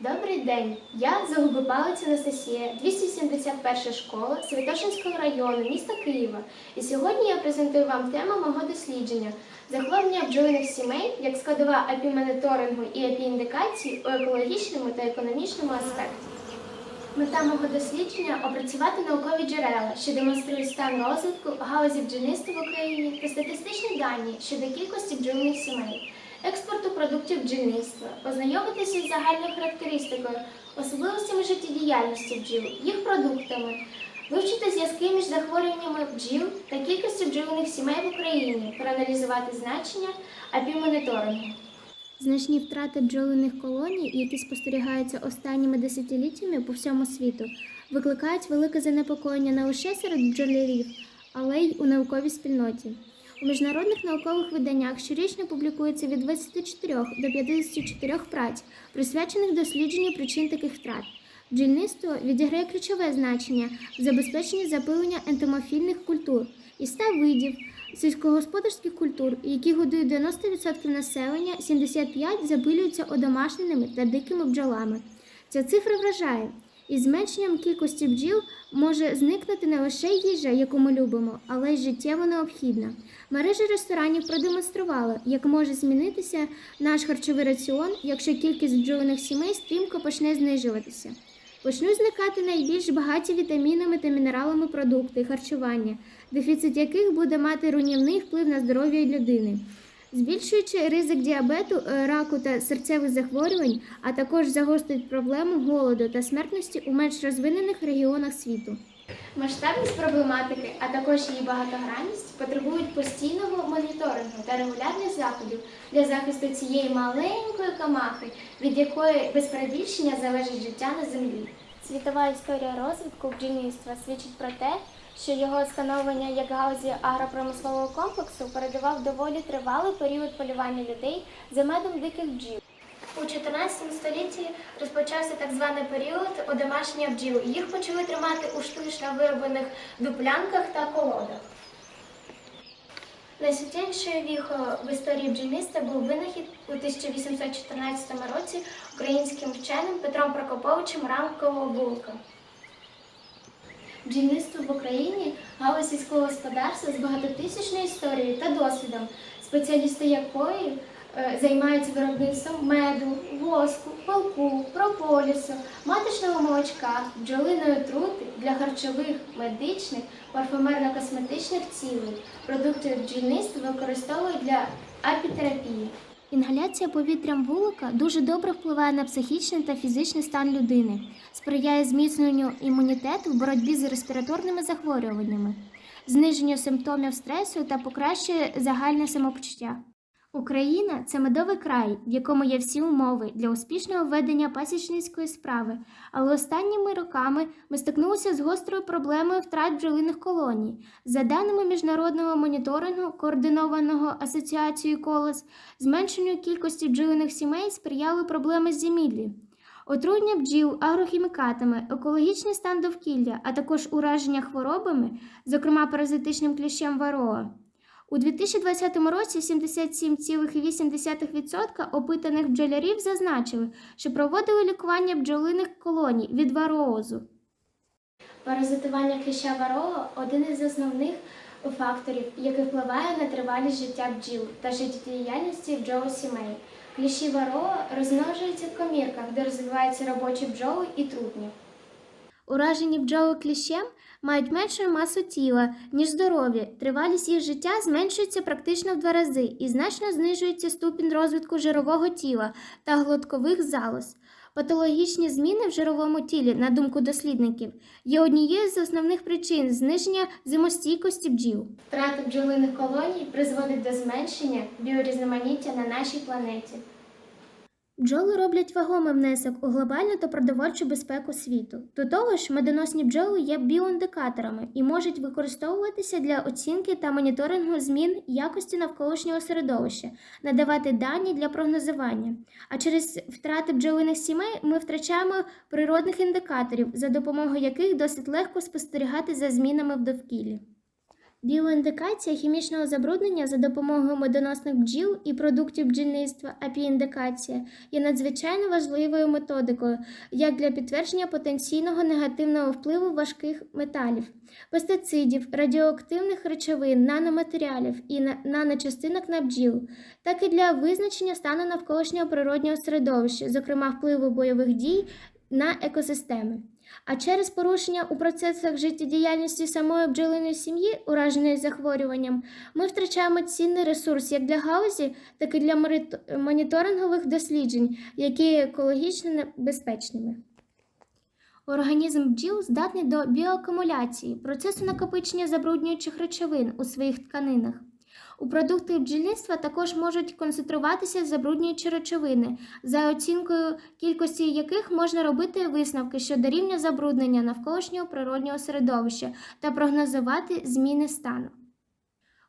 Добрий день, я Загубопалець Анастасія, 271 школа Святошинського району міста Києва. І сьогодні я презентую вам тему мого дослідження захворювання бджолиних сімей як складова апімоніторингу і апііндикації у екологічному та економічному аспекті. Мета мого дослідження опрацювати наукові джерела, що демонструють стан розвитку галузі бджільництва в Україні та статистичні дані щодо кількості бджолиних сімей, експорту продуктів бджільництва, ознайомитися із загальною характеристикою, особливостями життєдіяльності бджіл, їх продуктами, вивчити зв'язки між захворюваннями бджіл та кількістю бджолиних сімей в Україні, проаналізувати значення апімоніторингу. Значні втрати бджолиних колоній, які спостерігаються останніми десятиліттями по всьому світу, викликають велике занепокоєння не лише серед бджолярів, але й у науковій спільноті. У міжнародних наукових виданнях щорічно публікується від 24 до 54 праць, присвячених дослідженню причин таких втрат. Бджільництво відіграє ключове значення в забезпеченні запилення ентомофільних культур і 100 видів сільськогосподарських культур, які годують 90% населення, 75% запилюються одомашненими та дикими бджолами. Ця цифра вражає. Із зменшенням кількості бджіл може зникнути не лише їжа, яку ми любимо, але й життєво необхідна. Мережа ресторанів продемонструвала, як може змінитися наш харчовий раціон, якщо кількість бджолиних сімей стрімко почне знижуватися. Почнуть зникати найбільш багаті вітамінами та мінералами продукти харчування, дефіцит яких буде мати руйнівний вплив на здоров'я людини. Збільшуючи ризик діабету, е, раку та серцевих захворювань, а також загострить проблему голоду та смертності у менш розвинених регіонах світу. Масштабність проблематики, а також її багатогранність потребують постійного моніторингу та регулярних заходів для захисту цієї маленької камахи, від якої без перебільшення залежить життя на землі. Світова історія розвитку бджільництва свідчить про те, що його становлення як галузі агропромислового комплексу передавав доволі тривалий період полювання людей за медом диких бджіл. У 14 столітті розпочався так званий період одомашнення бджіл. Їх почали тримати у штучно вироблених дуплянках та колодах. Найсвітлішою віхою в історії бджільництва був винахід у 1814 році українським вченим Петром Прокоповичем рамкового вулика. Бджільництво в Україні галузь сільського господарства з багатотисячною історією та досвідом, спеціалісти якої е, займаються виробництвом меду, воску, палку, прополісу, маточного молочка, бджолиної трути для харчових, медичних, парфумерно-косметичних цілей. Продукти бджільництва використовують для апітерапії. Інгаляція повітрям вулика дуже добре впливає на психічний та фізичний стан людини, сприяє зміцненню імунітету в боротьбі з респіраторними захворюваннями, зниженню симптомів стресу та покращує загальне самопочуття. Україна це медовий край, в якому є всі умови для успішного ведення пасічницької справи, але останніми роками ми стикнулися з гострою проблемою втрат бджолиних колоній. За даними міжнародного моніторингу, координованого асоціацією колос, зменшенню кількості бджолиних сімей сприяли проблеми з зіміллі. Отруєння бджіл агрохімікатами, екологічний стан довкілля, а також ураження хворобами, зокрема паразитичним кліщем вароа. У 2020 році 77,8% опитаних бджолярів зазначили, що проводили лікування бджолиних колоній від вароозу. Паразитування кліща вароо один із основних факторів, який впливає на тривалість життя бджіл та життєдіяльності бджолосімей. Кліщі вароо розмножуються в комірках, де розвиваються робочі бджоли і трутні. Уражені бджоли кліщем мають меншу масу тіла, ніж здорові. Тривалість їх життя зменшується практично в два рази і значно знижується ступінь розвитку жирового тіла та глоткових залоз. Патологічні зміни в жировому тілі, на думку дослідників, є однією з основних причин зниження зимостійкості бджіл. Втрата бджолиних колоній призводить до зменшення біорізноманіття на нашій планеті. Бджоли роблять вагомий внесок у глобальну та продовольчу безпеку світу. До того ж, медоносні бджоли є біоіндикаторами і можуть використовуватися для оцінки та моніторингу змін якості навколишнього середовища, надавати дані для прогнозування. А через втрати бджолиних сімей ми втрачаємо природних індикаторів, за допомогою яких досить легко спостерігати за змінами в довкіллі. Біоіндикація хімічного забруднення за допомогою медоносних бджіл і продуктів бджільництва апііндикація є надзвичайно важливою методикою як для підтвердження потенційного негативного впливу важких металів, пестицидів, радіоактивних речовин, наноматеріалів і наночастинок на бджіл, так і для визначення стану навколишнього природнього середовища, зокрема впливу бойових дій на екосистеми. А через порушення у процесах життєдіяльності самої бджолиної сім'ї, ураженої захворюванням, ми втрачаємо цінний ресурс як для галузі, так і для моніторингових досліджень, які є екологічно небезпечними. Організм бджіл здатний до біоакумуляції, процесу накопичення забруднюючих речовин у своїх тканинах. У продуктах бджільництва також можуть концентруватися забруднюючі речовини, за оцінкою кількості яких можна робити висновки щодо рівня забруднення навколишнього природнього середовища та прогнозувати зміни стану.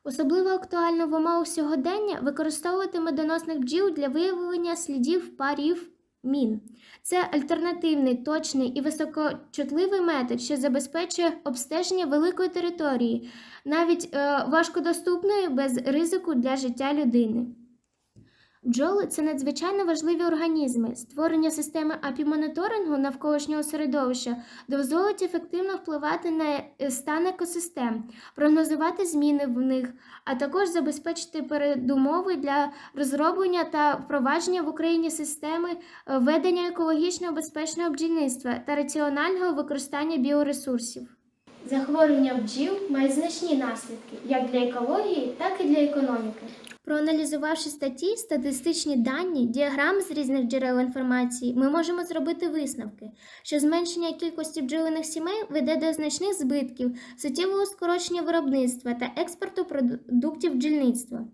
Особливо актуально в умовах сьогодення використовувати медоносних бджіл для виявлення слідів парів мін. Це альтернативний, точний і високочутливий метод, що забезпечує обстеження великої території, навіть е, важкодоступної без ризику для життя людини. Бджоли це надзвичайно важливі організми. Створення системи апімоніторингу навколишнього середовища дозволить ефективно впливати на е, стан екосистем, прогнозувати зміни в них, а також забезпечити передумови для розроблення та впровадження в Україні системи е, ведення екологічно безпечного бджільництва та раціонального використання біоресурсів. Захворювання бджіл мають значні наслідки як для екології, так і для економіки. Проаналізувавши статті, статистичні дані, діаграми з різних джерел інформації, ми можемо зробити висновки, що зменшення кількості бджолиних сімей веде до значних збитків, суттєвого скорочення виробництва та експорту продуктів бджільництва.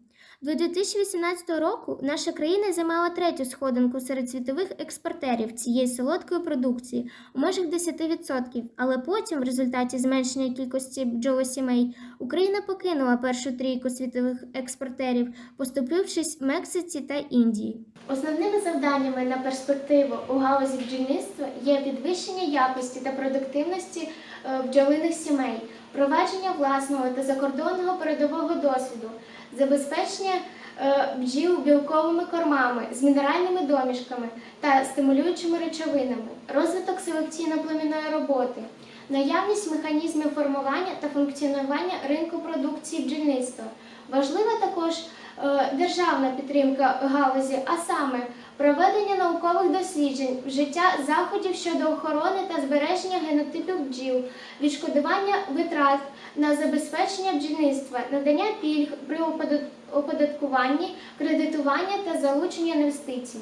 До 2018 року наша країна займала третю сходинку серед світових експортерів цієї солодкої продукції у межах 10%, але потім, в результаті зменшення кількості бджолосімей, Україна покинула першу трійку світових експортерів, поступившись Мексиці та Індії. Основними завданнями на перспективу у галузі бджільництва є підвищення якості та продуктивності е, бджолиних сімей, провадження власного та закордонного передового досвіду, забезпечення е, бджіл білковими кормами з мінеральними домішками та стимулюючими речовинами, розвиток селекційно-племінної роботи, наявність механізмів формування та функціонування ринку продукції бджільництва. Важлива також державна підтримка галузі, а саме проведення наукових досліджень, вжиття заходів щодо охорони та збереження генотипів бджіл, відшкодування витрат на забезпечення бджільництва, надання пільг при оподаткуванні, кредитування та залучення інвестицій.